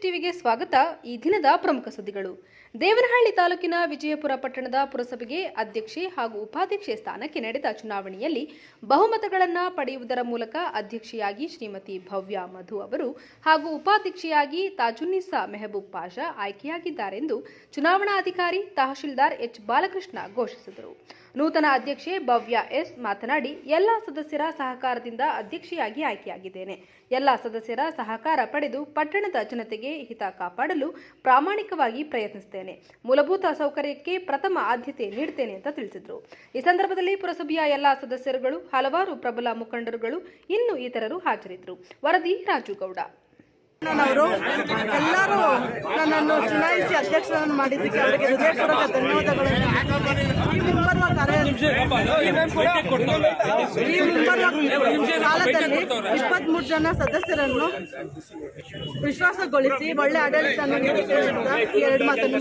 ಟಿವಿಗೆ ಸ್ವಾಗತ. ಈ ದಿನದ ಪ್ರಮುಖ ಸುದ್ದಿಗಳು. ದೇವನಹಳ್ಳಿ ತಾಲೂಕಿನ ವಿಜಯಪುರ ಪಟ್ಟಣದ ಪುರಸಭೆಗೆ ಅಧ್ಯಕ್ಷೆ ಹಾಗೂ ಉಪಾಧ್ಯಕ್ಷೆ ಸ್ಥಾನಕ್ಕೆ ನಡೆದ ಚುನಾವಣೆಯಲ್ಲಿ ಬಹುಮತಗಳನ್ನು ಪಡೆಯುವುದರ ಮೂಲಕ ಅಧ್ಯಕ್ಷೆಯಾಗಿ ಶ್ರೀಮತಿ ಭವ್ಯ ಮಧು ಅವರು ಹಾಗೂ ಉಪಾಧ್ಯಕ್ಷೆಯಾಗಿ ತಾಜುನ್ನಿಸಾ ಮೆಹಬೂಬ್ ಪಾಷಾ ಆಯ್ಕೆಯಾಗಿದ್ದಾರೆಂದು ಚುನಾವಣಾಧಿಕಾರಿ ತಹಶೀಲ್ದಾರ್ ಎಚ್ ಬಾಲಕೃಷ್ಣ ಘೋಷಿಸಿದರು. ನೂತನ ಅಧ್ಯಕ್ಷೆ ಭವ್ಯ ಎಸ್ ಮಾತನಾಡಿ, ಎಲ್ಲ ಸದಸ್ಯರ ಸಹಕಾರದಿಂದ ಅಧ್ಯಕ್ಷೆಯಾಗಿ ಆಯ್ಕೆಯಾಗಿದ್ದೇನೆ. ಎಲ್ಲ ಸದಸ್ಯರ ಸಹಕಾರ ಪಡೆದು ಪಟ್ಟಣದ ಜನತೆಗೆ ಹಿತ ಕಾಪಾಡಲು ಪ್ರಾಮಾಣಿಕವಾಗಿ ಪ್ರಯತ್ನಿಸುತ್ತೇನೆ. ಮೂಲಭೂತ ಸೌಕರ್ಯಕ್ಕೆ ಪ್ರಥಮ ಆದ್ಯತೆ ನೀಡುತ್ತೇನೆ ಅಂತ ತಿಳಿಸಿದರು. ಈ ಸಂದರ್ಭದಲ್ಲಿ ಪುರಸಭೆಯ ಎಲ್ಲ ಸದಸ್ಯರುಗಳು, ಹಲವಾರು ಪ್ರಬಲ ಮುಖಂಡರುಗಳು, ಇನ್ನು ಇತರರು ಹಾಜರಿದ್ದರು. ವರದಿ ರಾಜುಗೌಡ. ಅವರು ಎಲ್ಲರೂ ನನ್ನನ್ನು ಚುನಾಯಿಸಿ ಅಧ್ಯಕ್ಷರನ್ನು ಮಾಡಿದ್ದಕ್ಕೆ ಅವರಿಗೆ ಹೃದಯಪೂರ್ವಕ ಧನ್ಯವಾದಗಳನ್ನು ಈ ಮುಂಬರುವ ಇಪ್ಪತ್ಮೂರು ಜನ ಸದಸ್ಯರನ್ನು ವಿಶ್ವಾಸಗೊಳಿಸಿ ಒಳ್ಳೆ ಆಡಳಿತ ಎರಡು ಮಾತನ್ನು